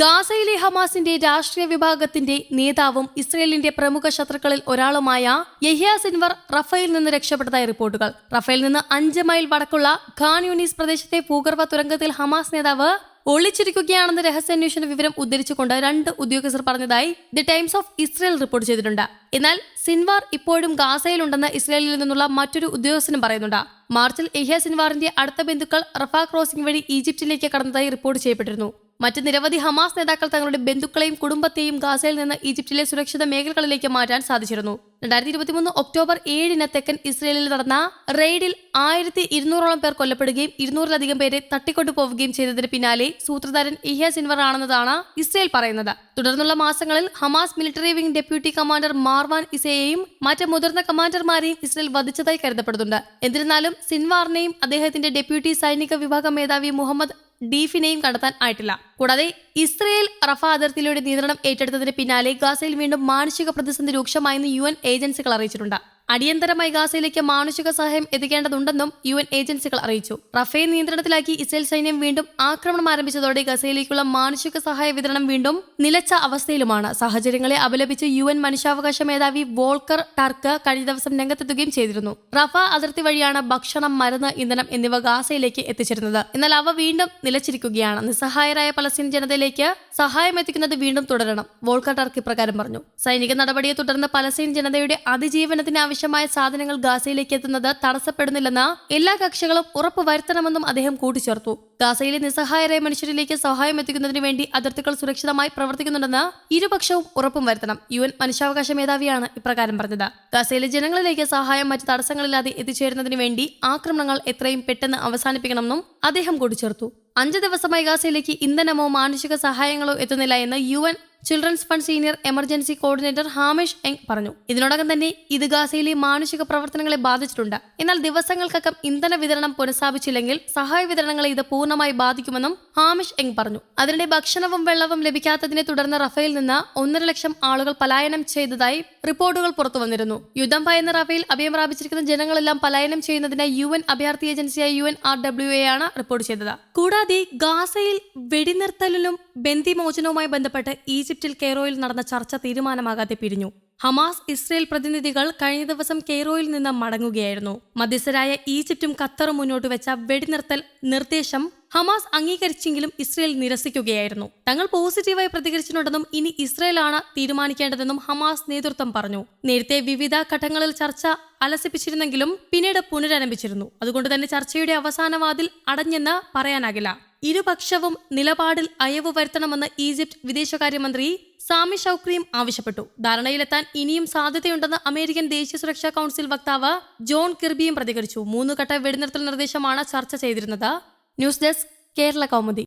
ഗാസയിലെ ഹമാസിന്റെ രാഷ്ട്രീയ വിഭാഗത്തിന്റെ നേതാവും ഇസ്രയേലിന്റെ പ്രമുഖ ശത്രുക്കളിൽ ഒരാളുമായ യഹ്യാ സിൻവർ റഫേൽ നിന്ന് രക്ഷപ്പെട്ടതായി റിപ്പോർട്ടുകൾ. റഫേൽ നിന്ന് അഞ്ച് മൈൽ വടക്കുള്ള ഖാൻ യൂണീസ് പ്രദേശത്തെ ഭൂഗർഭ തുരങ്കത്തിൽ ഹമാസ് നേതാവ് ഒളിച്ചിരിക്കുകയാണെന്ന് രഹസ്യാന്വേഷണ വിവരം ഉദ്ധരിച്ചുകൊണ്ട് രണ്ട് ഉദ്യോഗസ്ഥർ പറഞ്ഞതായി the Times of Israel report ചെയ്തിട്ടുണ്ട്. എന്നാൽ സിൻവാർ ഇപ്പോഴും ഗാസയിലുണ്ടെന്ന് ഇസ്രയേലിൽ നിന്നുള്ള മറ്റൊരു ഉദ്യോഗസ്ഥനും പറയുന്നുണ്ട്. മാർച്ചിൽ എഹ്യ സിൻവാറിന്റെ അടുത്ത ബന്ധുക്കൾ റഫാ ക്രോസിംഗ് വഴി ഈജിപ്തിലേക്ക് കടന്നതായി റിപ്പോർട്ട് ചെയ്യപ്പെട്ടിരുന്നു. മറ്റ് നിരവധി ഹമാസ് നേതാക്കൾ തങ്ങളുടെ ബന്ധുക്കളെയും കുടുംബത്തെയും ഗാസയിൽ നിന്ന് ഈജിപ്തിലെ സുരക്ഷിത മേഖലകളിലേക്ക് മാറ്റാൻ സാധിച്ചിരുന്നു. രണ്ടായിരത്തി ഇരുപത്തിമൂന്ന് ഒക്ടോബർ ഏഴിന് തെക്കൻ ഇസ്രയേലിൽ നടന്ന റെയ്ഡിൽ ആയിരത്തി ഇരുന്നൂറോളം പേർ കൊല്ലപ്പെടുകയും ഇരുന്നൂറിലധികം പേരെ തട്ടിക്കൊണ്ടുപോവുകയും ചെയ്തതിന് പിന്നാലെ സൂത്രധാരൻ ഇഹ്യ സിൻവർ ആണെന്നതാണ് ഇസ്രയേൽ പറയുന്നത്. തുടർന്നുള്ള മാസങ്ങളിൽ Hamas military wing deputy commander Marwan ഇസയെയും മറ്റ് മുതിർന്ന കമാൻഡർമാരെയും ഇസ്രയേൽ വധിച്ചതായി കരുതപ്പെടുന്നുണ്ട്. എന്നിരുന്നാലും സിൻവാറിനെയും അദ്ദേഹത്തിന്റെ ഡെപ്യൂട്ടി സൈനിക വിഭാഗം മേധാവി മുഹമ്മദ് ഡീഫിനെയും കണ്ടെത്താൻ ആയിട്ടില്ല. കൂടാതെ ഇസ്രയേൽ റഫ അതിർത്തിയിലൂടെ നിയന്ത്രണം ഏറ്റെടുത്തതിന് പിന്നാലെ ഗാസയിൽ വീണ്ടും മാനുഷിക പ്രതിസന്ധി രൂക്ഷമായെന്ന് യു എൻ ഏജൻസികൾ അറിയിച്ചിട്ടുണ്ട്. അടിയന്തരമായി ഗാസയിലേക്ക് മാനുഷിക സഹായം എത്തിക്കേണ്ടതുണ്ടെന്നും യു എൻ ഏജൻസികൾ അറിയിച്ചു. റഫേൽ നിയന്ത്രണത്തിലാക്കി ഇസ്രയേൽ സൈന്യം വീണ്ടും ആക്രമണം ആരംഭിച്ചതോടെ ഗസയിലേക്കുള്ള മാനുഷിക സഹായ വിതരണം വീണ്ടും നിലച്ച അവസ്ഥയിലുമാണ്. സാഹചര്യങ്ങളെ അപലപിച്ച് യു എൻ മനുഷ്യാവകാശ മേധാവി വോൾക്കർ ടർക്ക് കഴിഞ്ഞ ദിവസം രംഗത്തെത്തുകയും ചെയ്തിരുന്നു. റഫ അതിർത്തി വഴിയാണ് ഭക്ഷണം മരുന്ന് ഇന്ധനം എന്നിവ ഗാസയിലേക്ക് എത്തിച്ചിരുന്നത് എന്നാൽ അവ വീണ്ടും നിലച്ചിരിക്കുകയാണ്. നിസ്സഹായരായ പലസ്തീൻ ജനതയിലേക്ക് സഹായം എത്തിക്കുന്നത് വീണ്ടും തുടരണം വോൾക്കർ ടർക്ക് ഇപ്രകാരം പറഞ്ഞു. സൈനിക നടപടിയെ തുടർന്ന് പലസ്തീൻ ജനതയുടെ അതിജീവനത്തിന് ആവശ്യമായ സാധനങ്ങൾ ഗാസയിലേക്ക് എത്തുന്നത് തടസ്സപ്പെടുന്നില്ലെന്ന് എല്ലാ കക്ഷികളും ഉറപ്പുവരുത്തണമെന്നും അദ്ദേഹം കൂട്ടിച്ചേർത്തു. ഗാസയിലെ നിസ്സഹായരായ മനുഷ്യരിലേക്ക് സഹായം എത്തിക്കുന്നതിന് വേണ്ടി അതിർത്തികൾ സുരക്ഷിതമായി പ്രവർത്തിക്കുന്നുണ്ടെന്ന് ഇരുപക്ഷവും ഉറപ്പും വരുത്തണം. യു എൻ മനുഷ്യാവകാശ മേധാവിയാണ് ഇപ്രകാരം പറഞ്ഞത്. ഗാസയിലെ ജനങ്ങളിലേക്ക് സഹായം മറ്റ് തടസ്സങ്ങളില്ലാതെ എത്തിച്ചേരുന്നതിന് വേണ്ടി ആക്രമണങ്ങൾ എത്രയും പെട്ടെന്ന് അവസാനിപ്പിക്കണമെന്നും അദ്ദേഹം കൂട്ടിച്ചേർത്തു. അഞ്ച് ദിവസമായി ഗാസയിലേക്ക് ഇന്ധനമോ മാനുഷിക സഹായങ്ങളോ എത്തുന്നില്ല എന്ന് U N children's fund senior emergency coordinator Hamish Young പറഞ്ഞു. ഇതിനോടകം തന്നെ ഇത് ഗാസയിലെ മാനുഷിക പ്രവർത്തനങ്ങളെ ബാധിച്ചിട്ടുണ്ട്. എന്നാൽ ദിവസങ്ങൾക്കകം ഇന്ധന വിതരണം പുനഃസ്ഥാപിച്ചില്ലെങ്കിൽ സഹായ വിതരണങ്ങളെ ഇത് പൂർണമായി ബാധിക്കുമെന്നും ഹാമിഷ് എങ് പറഞ്ഞു. അതിനിടെ ഭക്ഷണവും വെള്ളവും ലഭിക്കാത്തതിനെ തുടർന്ന് റഫേൽ നിന്ന് ഒന്നര ലക്ഷം ആളുകൾ പലായനം ചെയ്തതായി റിപ്പോർട്ടുകൾ പുറത്തു വന്നിരുന്നു യുദ്ധം ഭയന്ന് റഫേൽ അഭയം പ്രാപിച്ചിരിക്കുന്ന ജനങ്ങളെല്ലാം പലായനം ചെയ്യുന്നതിനായി യു എൻ അഭയാർത്ഥി ഏജൻസിയായ U N R W A ആണ് റിപ്പോർട്ട് ചെയ്തത്. കൂടാതെ ഗാസയിൽ വെടിനിർത്തലിലും ബന്ദിമോചനവുമായി ബന്ധപ്പെട്ട് ഈജിപ്തിൽ കെയ്റോയിൽ നടന്ന ചർച്ച തീരുമാനമാകാതെ പിരിഞ്ഞു. ഹമാസ് ഇസ്രയേൽ പ്രതിനിധികൾ കഴിഞ്ഞ ദിവസം കെയ്റോയിൽ നിന്ന് മടങ്ങുകയായിരുന്നു. മധ്യസ്ഥരായ ഈജിപ്തും ഖത്തറും മുന്നോട്ട് വെച്ച വെടിനിർത്തൽ നിർദ്ദേശം ഹമാസ് അംഗീകരിച്ചെങ്കിലും ഇസ്രയേൽ നിരസിക്കുകയായിരുന്നു. തങ്ങൾ പോസിറ്റീവായി പ്രതികരിച്ചിട്ടുണ്ടെന്നും ഇനി ഇസ്രയേലാണ് തീരുമാനിക്കേണ്ടതെന്നും ഹമാസ് നേതൃത്വം പറഞ്ഞു. നേരത്തെ വിവിധ ഘട്ടങ്ങളിൽ ചർച്ച അലസിപ്പിച്ചിരുന്നെങ്കിലും പിന്നീട് പുനരാരംഭിച്ചിരുന്നു. അതുകൊണ്ട് തന്നെ ചർച്ചയുടെ അവസാനവാതിൽ അടഞ്ഞെന്ന് പറയാനാകില്ല. ഇരുപക്ഷവും നിലപാടിൽ അയവ് വരുത്തണമെന്ന് ഈജിപ്ത് വിദേശകാര്യമന്ത്രി സാമി ഷൌക്രിയും ആവശ്യപ്പെട്ടു. ധാരണയിലെത്താൻ ഇനിയും സാധ്യതയുണ്ടെന്ന് അമേരിക്കൻ ദേശീയ സുരക്ഷാ കൗൺസിൽ വക്താവ് ജോൺ കിർബിയും പ്രതികരിച്ചു. മൂന്ന് ഘട്ട വെടിനിർത്തൽ നിർദ്ദേശമാണ് ചർച്ച ചെയ്തിരുന്നത്. News desk Kerala Kaumudi.